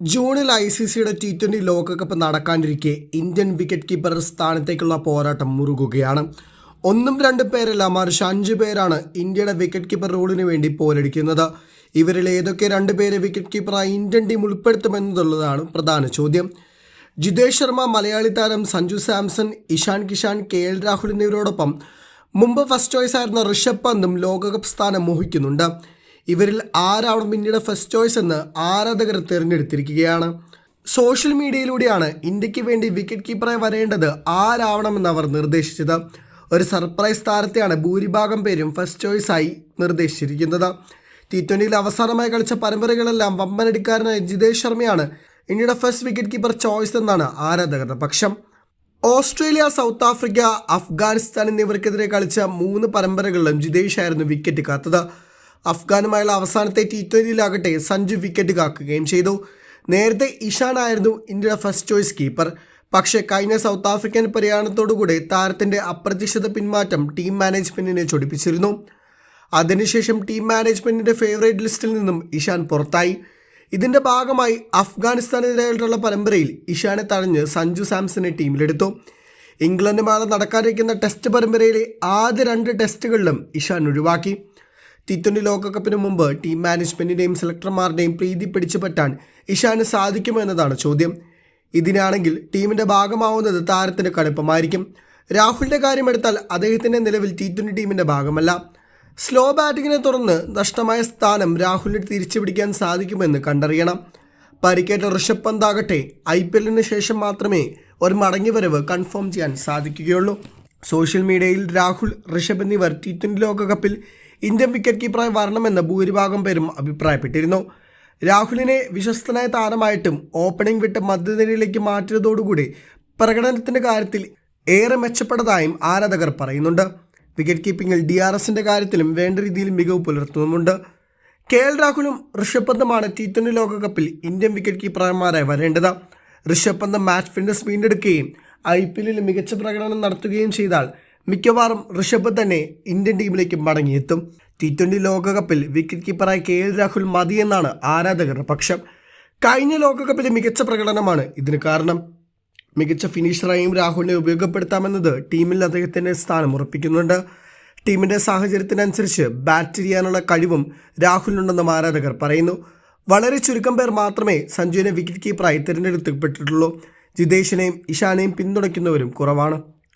ജൂണിൽ I C സിയുടെ T twenty ലോകകപ്പ് നടക്കാനിരിക്കെ ഇന്ത്യൻ വിക്കറ്റ് കീപ്പർ സ്ഥാനത്തേക്കുള്ള പോരാട്ടം മുറുകുകയാണ്. ഒന്നും രണ്ടും പേരല്ല മറിച്ച് അഞ്ച് പേരാണ് ഇന്ത്യയുടെ വിക്കറ്റ് കീപ്പർ റോളിന് വേണ്ടി പോരടിക്കുന്നത്. ഇവരിൽ ഏതൊക്കെ രണ്ട് പേരെ വിക്കറ്റ് കീപ്പറായി ഇന്ത്യൻ ടീം ഉൾപ്പെടുത്തുമെന്നതുള്ളതാണ് പ്രധാന ചോദ്യം. ജിതേഷ് ശർമ്മ മലയാളി താരം സഞ്ജു സാംസൺ ഇഷാൻ കിഷാൻ കെ എൽ രാഹുൽ എന്നിവരോടൊപ്പം മുമ്പ് ഫസ്റ്റ് ചോയ്സ് ആയിരുന്ന ഋഷഭ് പന്തും ലോകകപ്പ് സ്ഥാനം മോഹിക്കുന്നുണ്ട്. ഇവരിൽ ആരാവണം പിന്നീട് ഫസ്റ്റ് ചോയ്സ് എന്ന് ആരാധകർ തിരഞ്ഞെടുത്തിരിക്കുകയാണ്. സോഷ്യൽ മീഡിയയിലൂടെയാണ് ഇന്ത്യയ്ക്ക് വേണ്ടി വിക്കറ്റ് കീപ്പറായി വരേണ്ടത് ആരാവണമെന്ന് അവർ നിർദ്ദേശിച്ചത്. ഒരു സർപ്രൈസ് താരത്തെയാണ് ഭൂരിഭാഗം പേരും ഫസ്റ്റ് ചോയ്സായി നിർദ്ദേശിച്ചിരിക്കുന്നത്. ടി ട്വന്റിയിൽ അവസാനമായി കളിച്ച പരമ്പരകളെല്ലാം വമ്പനടിക്കാരനായ ജിതേഷ് ശർമ്മയാണ് ഇന്ത്യയുടെ ഫസ്റ്റ് വിക്കറ്റ് കീപ്പർ ചോയ്സ് എന്നാണ് ആരാധകരുടെ പക്ഷം. ഓസ്ട്രേലിയ സൗത്ത് ആഫ്രിക്ക അഫ്ഗാനിസ്ഥാൻ എന്നിവർക്കെതിരെ കളിച്ച മൂന്ന് പരമ്പരകളിലും ജിതേഷ് ആയിരുന്നു വിക്കറ്റ് കാത്തത്. അഫ്ഗാനുമായുള്ള അവസാനത്തെ ടി ട്വന്റിയിലാകട്ടെ സഞ്ജു വിക്കറ്റ് കാക്കുകയും ചെയ്തു. നേരത്തെ ഇഷാൻ ആയിരുന്നു ഇന്ത്യയുടെ ഫസ്റ്റ് ചോയ്സ് കീപ്പർ പക്ഷേ കഴിഞ്ഞ സൗത്ത് ആഫ്രിക്കൻ പര്യടനത്തോടുകൂടി താരത്തിന്റെ അപ്രതീക്ഷിത പിന്മാറ്റം ടീം മാനേജ്മെന്റിനെ ചൊടിപ്പിച്ചിരുന്നു. അതിനുശേഷം ടീം മാനേജ്മെന്റിന്റെ ഫേവറേറ്റ് ലിസ്റ്റിൽ നിന്നും ഇഷാൻ പുറത്തായി. ഇതിന്റെ ഭാഗമായി അഫ്ഗാനിസ്ഥാനെതിരായിട്ടുള്ള പരമ്പരയിൽ ഇഷാനെ തഴഞ്ഞ് സഞ്ജു സാംസനെ ടീമിലെടുത്തു. ഇംഗ്ലണ്ടുമായി നടക്കാനിരിക്കുന്ന ടെസ്റ്റ് പരമ്പരയിലെ ആദ്യ രണ്ട് ടെസ്റ്റുകളിലും ഇഷാൻ ഒഴിവാക്കി. ടി ട്വന്റി ലോകകപ്പിന് മുമ്പ് ടീം മാനേജ്മെന്റിന്റെയും സെലക്ടർമാരുടെയും പ്രീതി പിടിച്ചു പറ്റാൻ ഇഷാന് സാധിക്കുമോ എന്നതാണ് ചോദ്യം. ഇതിനാണെങ്കിൽ ടീമിന്റെ ഭാഗമാവുന്നത് താരത്തിന് കടുപ്പമായിരിക്കും. രാഹുലിന്റെ കാര്യമെടുത്താൽ അദ്ദേഹത്തിന്റെ നിലവിൽ ടി ട്വന്റി ടീമിന്റെ ഭാഗമല്ല. സ്ലോ ബാറ്റിങ്ങിനെ തുടർന്ന് നഷ്ടമായ സ്ഥാനം രാഹുലിന് തിരിച്ചു പിടിക്കാൻ സാധിക്കുമെന്ന് കണ്ടറിയണം. പരിക്കേറ്റ ഋഷഭ് പന്താകട്ടെ ഐ പി എല്ലിന് ശേഷം മാത്രമേ ഒരു മടങ്ങിവരവ് കൺഫേം ചെയ്യാൻ സാധിക്കുകയുള്ളൂ. സോഷ്യൽ മീഡിയയിൽ രാഹുൽ ഋഷഭ് എന്നിവർ ടി ട്വന്റി ലോകകപ്പിൽ ഇന്ത്യൻ വിക്കറ്റ് കീപ്പറായി വരണമെന്ന് ഭൂരിഭാഗം പേരും അഭിപ്രായപ്പെട്ടിരുന്നു. രാഹുലിനെ വിശ്വസ്തനായ താരമായിട്ടും ഓപ്പണിംഗ് വിട്ട് മധ്യനിരയിലേക്ക് മാറ്റിയതോടുകൂടി പ്രകടനത്തിന്റെ കാര്യത്തിൽ ഏറെ മെച്ചപ്പെട്ടതായും ആരാധകർ പറയുന്നുണ്ട്. വിക്കറ്റ് കീപ്പിംഗിൽ ഡി ആർ എസിന്റെ കാര്യത്തിലും വേണ്ട രീതിയിൽ മികവ് പുലർത്തുന്നുമുണ്ട്. കെ എൽ രാഹുലും ഋഷഭ് പന്തുമാണ് ടി ട്വന്റി ലോകകപ്പിൽ ഇന്ത്യൻ വിക്കറ്റ് കീപ്പർമാരായി വരേണ്ടത്. ഋഷഭ് പന്ത് മാച്ച് ഫിറ്റ്നസ് വീണ്ടെടുക്കുകയും ഐ പി എല്ലിൽ മികച്ച പ്രകടനം നടത്തുകയും ചെയ്താൽ മിക്കവാറും ഋഷഭ് തന്നെ ഇന്ത്യൻ ടീമിലേക്ക് മടങ്ങിയെത്തും. ടി ട്വന്റി ലോകകപ്പിൽ വിക്കറ്റ് കീപ്പറായി കെ എൽ രാഹുൽ മതിയെന്നാണ് ആരാധകരുടെ പക്ഷം. കഴിഞ്ഞ ലോകകപ്പിലെ മികച്ച പ്രകടനമാണ് ഇതിന് കാരണം. മികച്ച ഫിനിഷറായും രാഹുലിനെ ഉപയോഗപ്പെടുത്താമെന്നത് ടീമിൽ അദ്ദേഹത്തിന്റെ സ്ഥാനം ഉറപ്പിക്കുന്നുണ്ട്. ടീമിന്റെ സാഹചര്യത്തിനനുസരിച്ച് ബാറ്റ് ചെയ്യാനുള്ള കഴിവും രാഹുലിനുണ്ടെന്നും ആരാധകർ പറയുന്നു. വളരെ ചുരുക്കം പേർ മാത്രമേ സഞ്ജുവിനെ വിക്കറ്റ് കീപ്പറായി തിരഞ്ഞെടുക്കപ്പെട്ടിട്ടുള്ളൂ. ജിതേഷിനെയും ഇഷാനെയും പിന്തുണയ്ക്കുന്നവരും കുറവാണ്.